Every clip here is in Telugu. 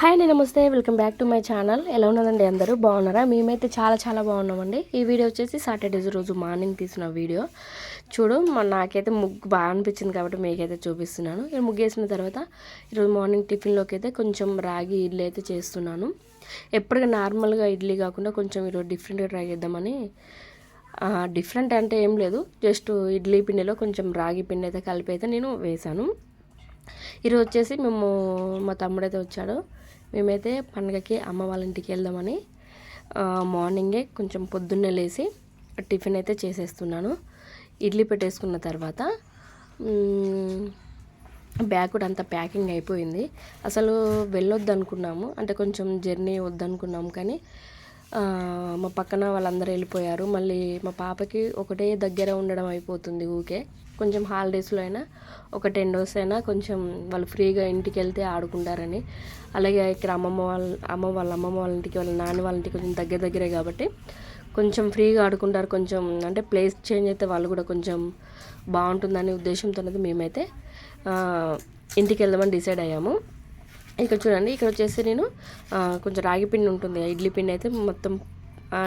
హాయ్ అండి నమస్తే. Welcome back to my channel. ఎలా ఉన్నదండి అందరూ? బాగున్నారా? మేమైతే చాలా చాలా బాగున్నామండి. ఈ వీడియో వచ్చేసి సాటర్డేస్ రోజు మార్నింగ్ తీసిన వీడియో. చూడు నాకైతే ముగ్గు బాగా అనిపించింది కాబట్టి మీకైతే చూపిస్తున్నాను. ఈ ముగ్గు వేసిన తర్వాత ఈరోజు మార్నింగ్ టిఫిన్లోకి అయితే కొంచెం రాగి ఇడ్లీ అయితే చేస్తున్నాను. ఎప్పటికీ నార్మల్గా ఇడ్లీ కాకుండా కొంచెం ఈరోజు డిఫరెంట్గా ట్రై చేద్దామని డిఫరెంట్ అంటే ఏం లేదు. జస్ట్ ఇడ్లీ పిండిలో కొంచెం రాగి పిండి అయితే కలిపి అయితే నేను వేశాను. ఈరోజు వచ్చేసి మేము మా తమ్ముడైతే వచ్చాడు. మేమైతే పండగకి అమ్మ వాళ్ళ ఇంటికి వెళ్దామని మార్నింగే కొంచెం పొద్దున్నే లేచి టిఫిన్ అయితే చేసేస్తున్నాను. ఇడ్లీ పెట్టేసుకున్న తర్వాత బ్యాగ్ కూడా అంత ప్యాకింగ్ అయిపోయింది. అసలు వెళ్ళొద్దు అనుకున్నాము అంటే కొంచెం జర్నీ వద్దనుకున్నాము కానీ మా పక్కన వాళ్ళందరూ వెళ్ళిపోయారు. మళ్ళీ మా పాపకి ఒకటే దగ్గర ఉండడం అయిపోతుంది ఊకే. కొంచెం హాలిడేస్లో అయినా ఒక టెన్ డేస్ అయినా కొంచెం వాళ్ళు ఫ్రీగా ఇంటికి వెళ్తే ఆడుకుంటారని. అలాగే ఇక్కడ అమ్మమ్మ వాళ్ళ అమ్మ వాళ్ళ అమ్మమ్మ వాళ్ళ ఇంటికి వాళ్ళ నాన్న వాళ్ళ ఇంటికి కొంచెం దగ్గర దగ్గరే కాబట్టి కొంచెం ఫ్రీగా ఆడుకుంటారు. కొంచెం అంటే ప్లేస్ చేంజ్ అయితే వాళ్ళు కూడా కొంచెం బాగుంటుందనే ఉద్దేశంతో మేమైతే ఇంటికి వెళ్దామని డిసైడ్ అయ్యాము. ఇక్కడ చూడండి ఇక్కడ వచ్చేసి నేను కొంచెం రాగి పిండి ఉంటుంది ఇడ్లీ పిండి అయితే మొత్తం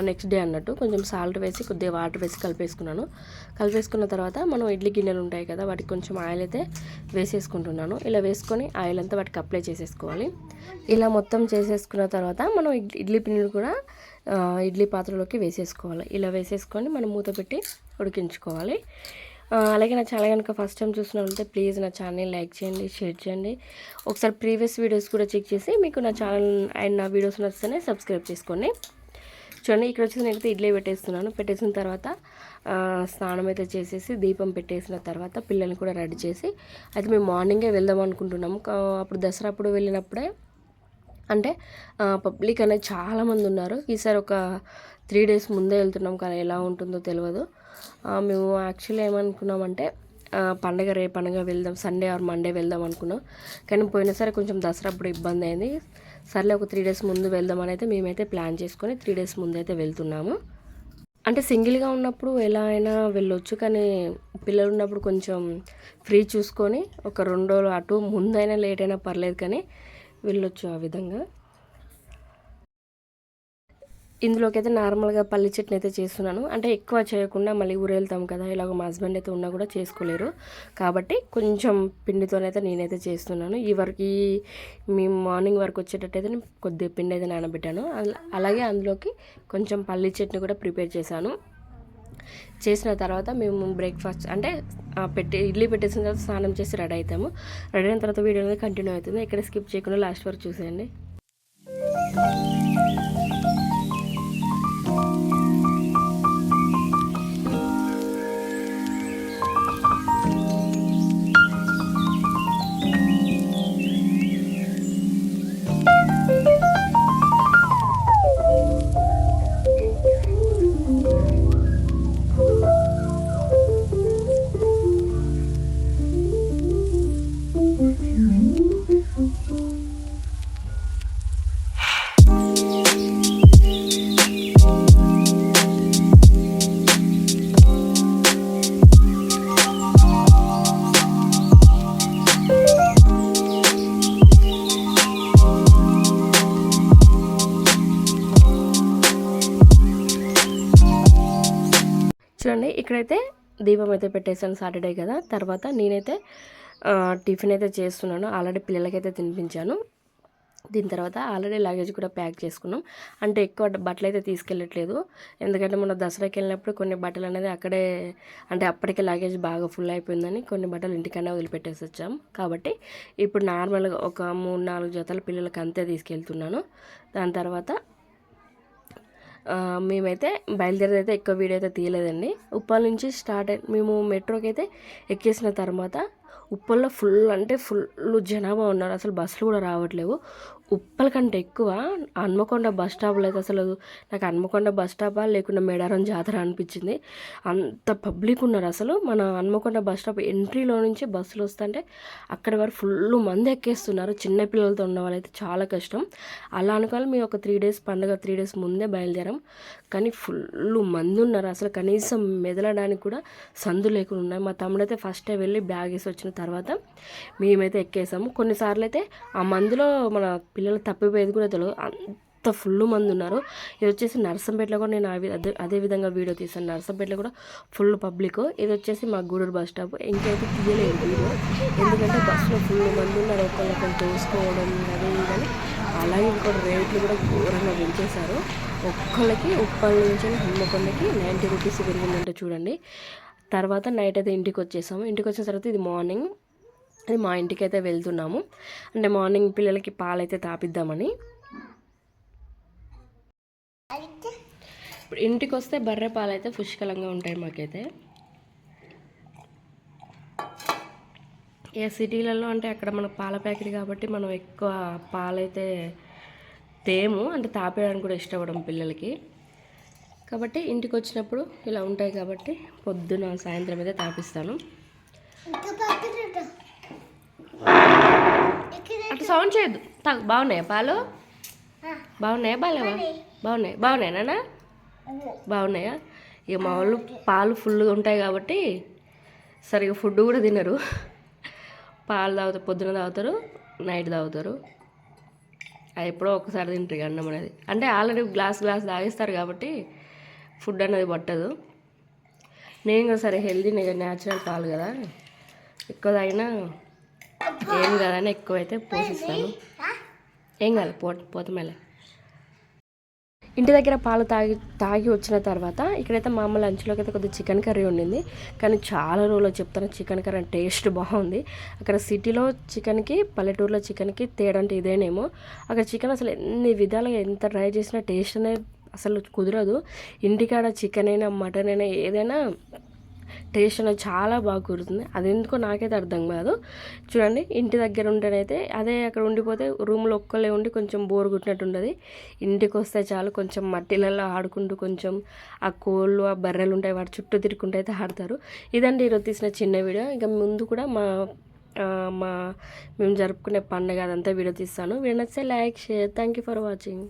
నెక్స్ట్ డే అన్నట్టు కొంచెం సాల్ట్ వేసి కొద్దిగా వాటర్ వేసి కలిపేసుకున్నాను. కలిపేసుకున్న తర్వాత మనం ఇడ్లీ గిన్నెలు ఉంటాయి కదా వాటికి కొంచెం ఆయిల్ అయితే వేసేసుకుంటున్నాను. ఇలా వేసుకొని ఆయిల్ అంతా వాటికి అప్లై చేసేసుకోవాలి. ఇలా మొత్తం చేసేసుకున్న తర్వాత మనం ఇడ్లీ పిండిని కూడా ఇడ్లీ పాత్రలోకి వేసేసుకోవాలి. ఇలా వేసేసుకొని మనం మూత పెట్టి ఉడికించుకోవాలి. అలాగే నా ఛానల్ కనుక ఫస్ట్ టైం చూసినట్లయితే ప్లీజ్ నా ఛానల్ లైక్ చేయండి షేర్ చేయండి. ఒకసారి ప్రీవియస్ వీడియోస్ కూడా చెక్ చేసి మీకు నా ఛానల్ అండ్ నా వీడియోస్ నచ్చితేనే సబ్స్క్రైబ్ చేసుకోండి. చూడండి ఇక్కడ వచ్చేసి నేనైతే ఇడ్లీ పెట్టేస్తున్నాను. పెట్టేసిన తర్వాత స్నానం అయితే చేసేసి దీపం పెట్టేసిన తర్వాత పిల్లల్ని కూడా రెడీ చేసి అయితే మేము మార్నింగే వెళ్దాం అనుకుంటున్నాము. అప్పుడు దసరా అప్పుడు వెళ్ళినప్పుడే అంటే పబ్లిక్ అనేది చాలామంది ఉన్నారు. ఈసారి ఒక త్రీ డేస్ ముందే వెళ్తున్నాం కానీ ఎలా ఉంటుందో తెలియదు మేము యాక్చువల్లీ ఏమనుకున్నామంటే పండగ రే పండగ వెళ్దాం సండే ఆర్ మండే వెళ్దాం అనుకున్నాం. కానీ పోయినసారి కొంచెం దసరా అప్పుడు ఇబ్బంది అయింది. సర్లే ఒక త్రీ డేస్ ముందు వెళ్దామని అయితే మేమైతే ప్లాన్ చేసుకొని త్రీ డేస్ ముందు అయితే వెళ్తున్నాము. అంటే సింగిల్గా ఉన్నప్పుడు ఎలా అయినా వెళ్ళొచ్చు కానీ పిల్లలు ఉన్నప్పుడు కొంచెం ఫ్రీ చూసుకొని ఒక రెండు రోజులు అటు ముందైనా లేట్ అయినా పర్లేదు కానీ వెళ్ళొచ్చు ఆ విధంగా. ఇందులోకి అయితే నార్మల్గా పల్లి చట్నీ అయితే చేస్తున్నాను. అంటే ఎక్కువ చేయకుండా మళ్ళీ ఊరెళ్తాం కదా ఇలాగ మా హస్బెండ్ అయితే ఉన్నా కూడా చేసుకోలేరు. కాబట్టి కొంచెం పిండితోనైతే నేనైతే చేస్తున్నాను. ఈ వరకు ఈ మేము మార్నింగ్ వరకు వచ్చేటట్టయితే నేను కొద్దిగా పిండి అయితే నానబెట్టాను. అలాగే అందులోకి కొంచెం పల్లి చట్నీ కూడా ప్రిపేర్ చేశాను. చేసిన తర్వాత మేము బ్రేక్ఫాస్ట్ అంటే పెట్టి ఇడ్లీ పెట్టేసిన తర్వాత స్నానం చేసి రెడీ అవుతాము. రెడీ అయిన తర్వాత వీడియో అనేది కంటిన్యూ అవుతుంది. ఇక్కడ స్కిప్ చేయకుండా లాస్ట్ వరకు చూసేయండి. ఇక్కడైతే దీపం అయితే పెట్టేసాను సాటర్డే కదా తర్వాత నేనైతే టిఫిన్ అయితే చేస్తున్నాను. ఆల్రెడీ పిల్లలకైతే తినిపించాను. దీని తర్వాత ఆల్రెడీ లగేజ్ కూడా ప్యాక్ చేసుకున్నాం. అంటే ఎక్కువ బట్టలు అయితే తీసుకెళ్ళట్లేదు. ఎందుకంటే మొన్న దసరాకి వెళ్ళినప్పుడు కొన్ని బట్టలు అనేది అక్కడే అంటే అప్పటికే లగేజ్ బాగా ఫుల్ అయిపోయిందని కొన్ని బట్టలు ఇంటికన్నా వదిలిపెట్టేసి వచ్చాం. కాబట్టి ఇప్పుడు నార్మల్గా ఒక మూడు నాలుగు జతల పిల్లలకి అంతే తీసుకెళ్తున్నాను. దాని తర్వాత మేమైతే బయలుదేరేది అయితే ఎక్కువ వీడియో అయితే తీయలేదండి. ఉప్పల్ నుంచి స్టార్ట్ అయి మేము మెట్రోకి అయితే ఎక్కేసిన తర్వాత ఉప్పల్లో ఫుల్ అంటే ఫుల్ జనాభా ఉన్నారు. అసలు బస్సులు కూడా రావట్లేవు. ఉప్పల కంటే ఎక్కువ హన్మకొండ బస్ స్టాప్లో అయితే అసలు. నాకు హన్మకొండ బస్ స్టాపా లేకుండా మేడారం జాతర అనిపించింది. అంత పబ్లిక్ ఉన్నారు అసలు. మన హన్మకొండ బస్ స్టాప్ ఎంట్రీలో నుంచి బస్సులు వస్తుంటే అక్కడ వారు ఫుల్ మంది ఎక్కేస్తున్నారు. చిన్నపిల్లలతో ఉన్న వాళ్ళైతే చాలా కష్టం. అలా అనుకోవాలి మేము ఒక త్రీ డేస్ పండుగ త్రీ డేస్ ముందే బయలుదేరాం. కానీ ఫుల్ మంది ఉన్నారు అసలు. కనీసం మెదలడానికి కూడా సందు లేకుండా ఉన్నాయి మా తమ్ముడైతే ఫస్టే వెళ్ళి బ్యాగ్ వేసి వచ్చిన తర్వాత మేమైతే ఎక్కేసాము. కొన్నిసార్లు అయితే ఆ మందులో మన పిల్లలు తప్పిపోయేది కూడా తెలియదు అంత ఫుల్ మంది ఉన్నారు. ఇది వచ్చేసి నర్సంపేటలో కూడా నేను అవి అదే అదే విధంగా వీడియో తీసాను నర్సంపేటలో కూడా ఫుల్ పబ్లిక్. ఇది వచ్చేసి మా గూడూరు బస్ స్టాప్. ఇంకైతే తీయలేదు వీడియో. ఎందుకంటే బస్సులో ఫుల్ మంది ఉన్నారు. ఒకళ్ళొకరు తోసుకోవడం అదే ఇదని అలాగే ఇంకోటి రేట్లు కూడా ఘోరంగా పెంచేశారు. ఒక్కళ్ళకి ఉప్పల్ నుంచి హన్మకొండకి నైంటీ రూపీస్ పెరిగిందంటే చూడండి. తర్వాత నైట్ అయితే ఇంటికి వచ్చేసాము. ఇంటికి వచ్చిన తర్వాత ఇది మార్నింగ్ అది మా ఇంటికి అయితే వెళ్తున్నాము. అంటే మార్నింగ్ పిల్లలకి పాలైతే తాపిద్దామని. ఇప్పుడు ఇంటికి వస్తే బర్రె పాలైతే పుష్కలంగా ఉంటాయి మాకైతే. ఏ సిటీలలో అంటే అక్కడ మన పాల ప్యాకెట్ కాబట్టి మనం ఎక్కువ పాలైతే తేము అంటే తాపేయడానికి కూడా ఇష్టపడం పిల్లలకి. కాబట్టి ఇంటికి వచ్చినప్పుడు ఇలా ఉంటాయి కాబట్టి పొద్దున సాయంత్రం అయితే తాపిస్తాను. అటు సౌండ్ చేయొద్దు. తాగు బాగున్నాయా పాలు? బాగున్నాయా బాగాలేవా బాగున్నాయి. బాగున్నాయా. నాన్న? బాగున్నాయా? ఇక మా వాళ్ళు పాలు ఫుల్గా ఉంటాయి కాబట్టి సరిగా ఫుడ్ కూడా తినరు. పాలు తాగుతారు పొద్దున తాగుతారు నైట్ తాగుతారు. అది ఎప్పుడో ఒకసారి తింటారు ఇక అన్నం అనేది. అంటే ఆల్రెడీ గ్లాస్ గ్లాస్ తాగిస్తారు కాబట్టి ఫుడ్ అనేది పట్టదు. నేను సరే హెల్దీ న్యాచురల్ పాలు కదా. ఎక్కువ తాగినా ఏం కాదని ఎక్కువ అయితే పోషిస్తాను. ఏం కాదు పో పోతమేలే ఇంటి దగ్గర పాలు తాగి తాగి వచ్చిన తర్వాత ఇక్కడైతే మా అమ్మ లంచ్లోకి అయితే కొద్దిగా చికెన్ కర్రీ ఉండింది కానీ చాలా రోజులు చెప్తాను చికెన్ కర్రీ టేస్ట్ బాగుంది. అక్కడ సిటీలో చికెన్కి పల్లెటూరులో చికెన్కి తేడా అంటే ఇదేనేమో. అక్కడ చికెన్ అసలు ఎన్ని విధాలుగా ఎంత ట్రై చేసినా టేస్ట్ అనేది అసలు కుదరదు. ఇంటికాడ చికెన్ అయినా మటన్ అయినా ఏదైనా టేస్ట్ అనేది చాలా బాగా కుదురుతుంది. అది ఎందుకో నాకైతే అర్థం కాదు. చూడండి ఇంటి దగ్గర ఉంటేనైతే అదే అక్కడ ఉండిపోతే రూమ్లో ఒక్కలే ఉండి కొంచెం బోర్ కొట్టినట్టు ఉండదు. ఇంటికి వస్తే చాలు కొంచెం మట్టిలలో ఆడుకుంటూ కొంచెం ఆ కోళ్ళు ఆ బర్రెలు ఉంటాయి వాటి చుట్టూ తిరుగుకుంటూ అయితే ఆడతారు. ఇదండి ఈరోజు తీసిన చిన్న వీడియో. ఇంకా ముందు కూడా మా మా మేము జరుపుకునే పండుగ అదంతా వీడియో తీస్తాను. వీడియో నచ్చితే like share thank you for watching.